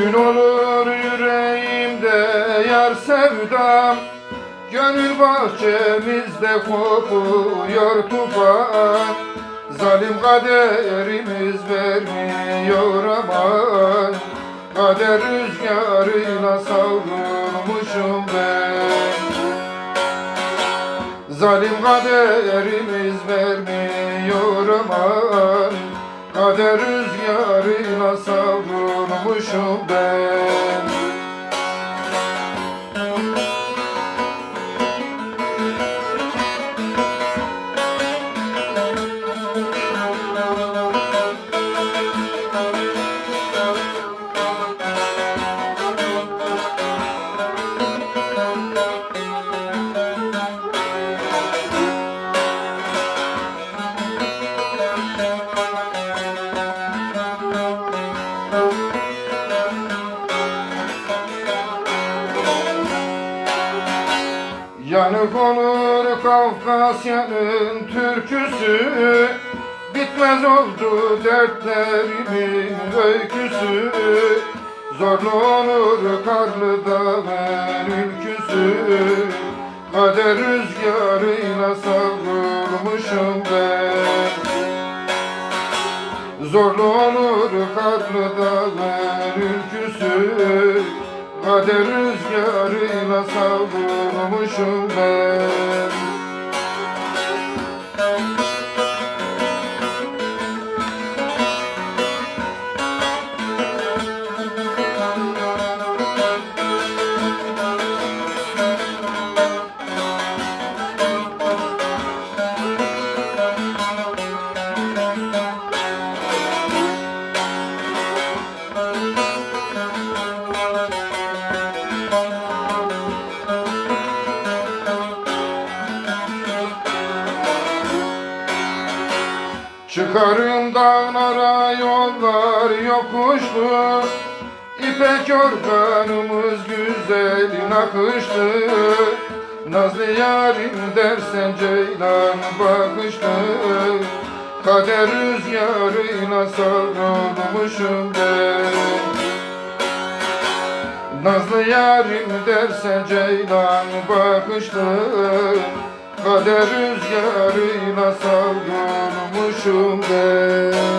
Küskün olur yüreğimde yar sevdam. Gönül bahçemizde kopuyor tufan. Zalim kaderimiz vermiyor aman. Kader rüzgarıyla savrulmuşum ben. Zalim kaderimiz vermiyor aman Kader rüzgarıyla savrulmuşum ben Yanık olur Kafkasya'nın türküsü. Bitmez oldu dertlerimin öyküsü. Zorlu olur karlı dağın ülküsü. Kader rüzgarıyla savrulmuşum ben. Zorlu olur karlı dağın ülküsü Kader rüzgarıyla savrulmuşum ben Çıkarın dağlara yollar yokuşlu İpek yorganımız güzel nakışlı Nazlı yarim dersen ceylan bakışlı Kader rüzgarıyla savrulmuşum ben. Nazlı yarim dersen ceylan bakışlı Kader rüzgarıyla savrulmuşum szum deszcz.